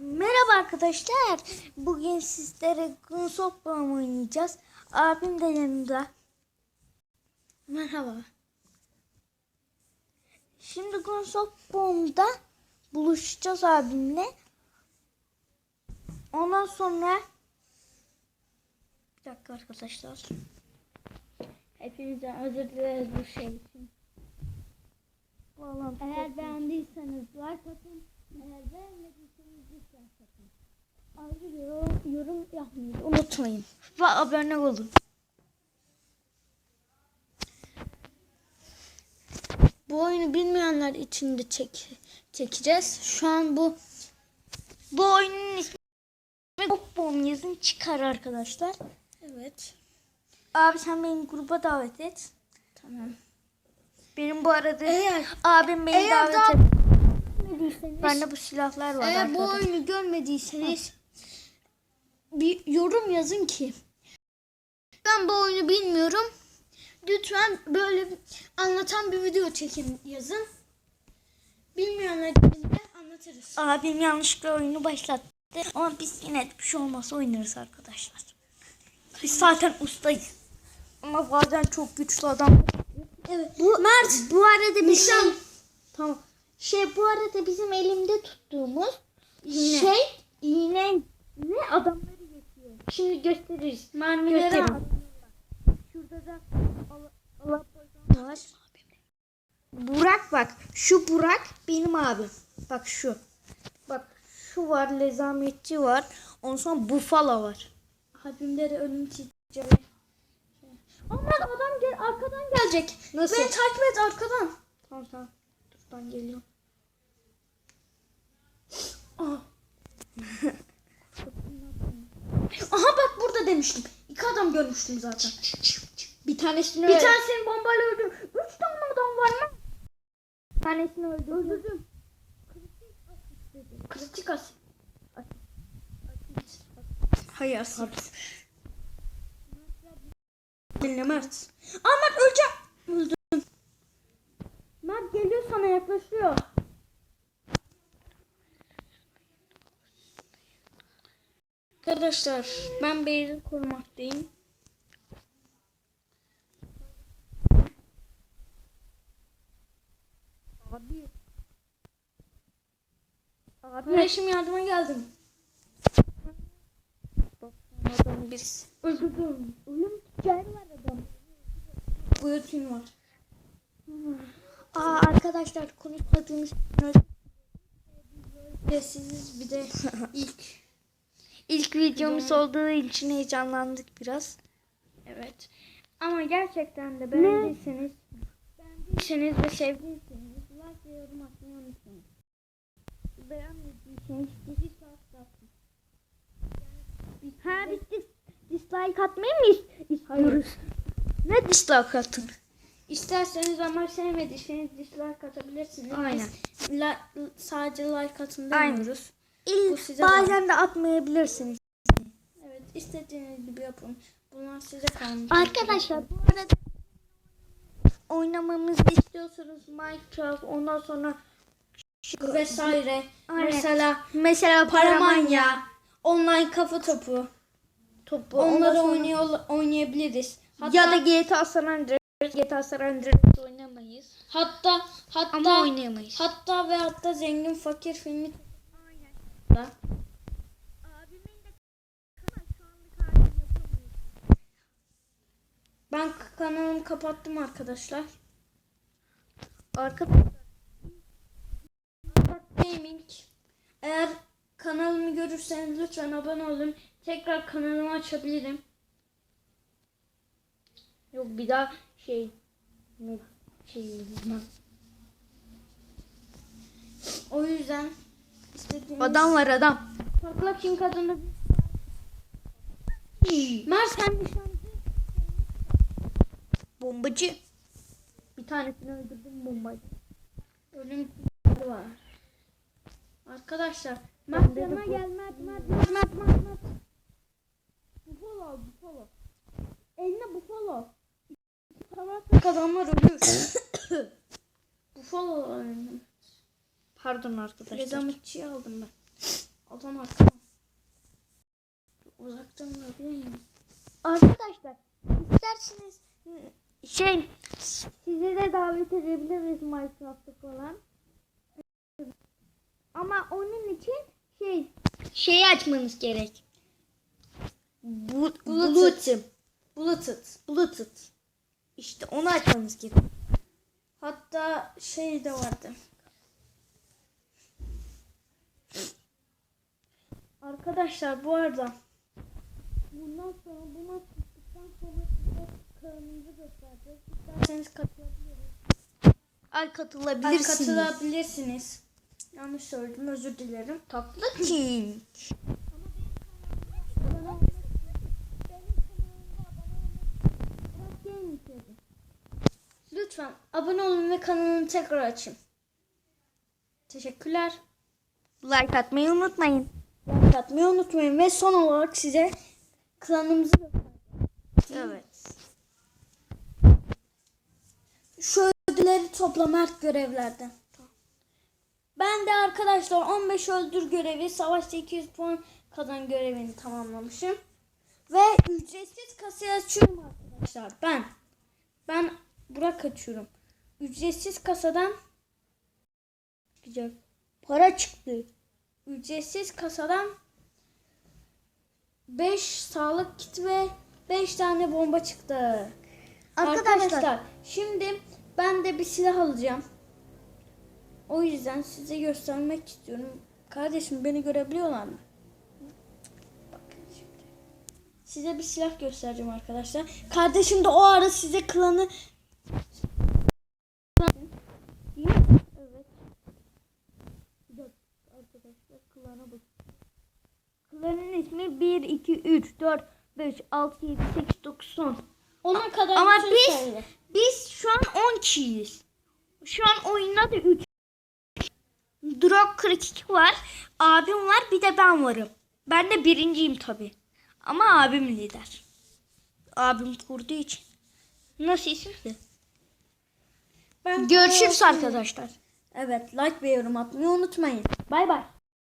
Merhaba arkadaşlar. Bugün sizlere Gunsop Bomb oynayacağız. Abim de yanımda. Merhaba. Şimdi Gunsop Bomb'da buluşacağız abimle. Ondan sonra bir dakika arkadaşlar. Hepinizden özür dileriz bu şey için. Eğer beğendiyseniz like atın. Ayrıca yorum, yorum yapmayı unutmayın. Ve abone olun. Bu oyunu bilmeyenler için de çek, çekeceğiz. Şu an bu bu oyunun ismi Bom yazın çıkar arkadaşlar. Evet. Abi sen beni gruba davet et. Tamam. Benim bu arada Eğer abim beni eğer davet et. Görmediyseniz, Bende bu silahlar var eğer bu oyunu görmediyseniz bir yorum yazın ki ben bu oyunu bilmiyorum. Lütfen böyle bir- anlatan bir video çekin yazın. Bilmeyenler için de anlatırız. Abim yanlışlıkla oyunu başlattı. Ama biz yine bir şey olmazsa oynarız arkadaşlar. Biz zaten ustayız. Ama bazen çok güçlü adam. Evet. Bu Mert bu arada Nişan. bizim tamam. Şey bu arada bizim elimde tuttuğumuz İğne. şey iğne ve adamları geçiyor. Şimdi gösteririz. Mermileri. Şurada da Allah Allah var. Burak bak. Şu Burak benim abim. Bak şu. Bak şu var lezametçi var. Ondan sonra Bufala var. Kalbimde de ölüm titriyor. Aman adam gel arkadan gelecek. Nasıl? Beni takip et arkadan. Tamam tamam. Dur ben geliyorum. Aha. Aha bak burada demiştim. İki adam görmüştüm zaten. Bir tanesini Bir tanesini bombayla öldürdüm. Üç tane adam var mı? bir tanesini öldürdüm. Öldürdüm. Kritik as. Hayır. Benimle Mert. Aa Mert öleceğim. Öldüm. Mert geliyor sana yaklaşıyor. Arkadaşlar ben Beyri korumaktayım. Abi. Abi. Kardeşim yardıma geldim. Adamın birisi. Öldürdüm. Ölüm tüccarı var adam. Buyurun var. Aa arkadaşlar konuşmadığımız Sessiz bir de ilk. İlk videomuz olduğu için heyecanlandık biraz. Evet. Ama gerçekten de beğendiyseniz beğendiyseniz ve sevdiyseniz like ve yorum atmayı unutmayın. Beğenmediyseniz dislike atın. Ha biz dis dislike atmayı mı is- istiyoruz? Ne dislike atın? İsterseniz ama sevmediyseniz dislike atabilirsiniz. Aynen. Biz la- sadece like atın Aynen. İl, bazen de atmayabilirsiniz. Evet istediğiniz gibi yapın. Bunlar size kalmış. Arkadaşlar bu arada oynamamızı istiyorsanız Minecraft ondan sonra vesaire. Aynen. Mesela mesela Paramanya, online kafa topu. topu Onları sonra- oynuyor, oynayabiliriz. Hatta, ya da GTA San Andreas GTA San Andreas oynamayız. hatta hatta Ama oynayamayız. hatta ve hatta zengin fakir filmi da. Ben kanalımı kapattım arkadaşlar. Arkadaşlar Gaming. Eğer kanalımı görürseniz lütfen abone olun. Tekrar kanalımı açabilirim. yok bir daha şey şey. O yüzden istediğiniz... Adam var adam. Parlak King adında Mert sen nişancı. Bombacı. Bir tanesini öldürdüm bombacı. Ölüm var. Arkadaşlar Mert yanına bu- gel Mert Mert Mert Mert Mert Mert. Bufalo al bufalo. Eline bufalo. Parlak adamlar ölüyor. bufalo al eline. Pardon arkadaşlar. Rezametçiyi aldım ben. Adam arkama. Uzaktan bakayım. Arkadaşlar isterseniz şey sizi de davet edebiliriz Minecraft'ta falan. Ama onun için şey şeyi açmanız gerek. Bu, Bluetooth. Bluetooth. Bluetooth. İşte onu açmanız gerek. Hatta şey de vardı. Arkadaşlar bu arada bundan sonra bunu tuttuktan sonra size kanalımızı göstereceğiz. İsterseniz katılabiliriz. Ay Ay, katılabilirsiniz. katılabilirsiniz. Yanlış söyledim özür dilerim. Tatlı King. Lütfen abone olun ve kanalını tekrar açın. Teşekkürler. Like atmayı unutmayın. Like atmayı unutmayın ve son olarak size klanımızı göstereceğim. Evet. Şu ödülleri topla Mert görevlerden. Ben de arkadaşlar 15 öldür görevi, savaşta 200 puan kazan görevini tamamlamışım. Ve ücretsiz kasayı açıyorum arkadaşlar. Ben ben Burak açıyorum. Ücretsiz kasadan güzel para çıktı. Ücretsiz kasadan 5 sağlık kiti ve 5 tane bomba çıktı. Arkadaşlar, Arkadaşlar şimdi ben de bir silah alacağım. O yüzden size göstermek istiyorum. Kardeşim beni görebiliyorlar mı? Bakın şimdi. Size bir silah göstereceğim arkadaşlar. Kardeşim de o ara size klanı Değil mi? Evet. Bir dakika arkadaşlar klana bak. Klanın ismi 1, 2, 3, 4, 5, 6, 7, 8, 9, 10. Ona kadar Ama biz sayılar. biz şu an 10 kişiyiz. Şu an oyunda da 3. Drog 42 var. Abim var bir de ben varım. Ben de birinciyim tabi. Ama abim lider. Abim kurduğu için. Nasıl isimdi? Ben Görüşürüz arkadaşlar. Evet like ve yorum atmayı unutmayın. Bay bay.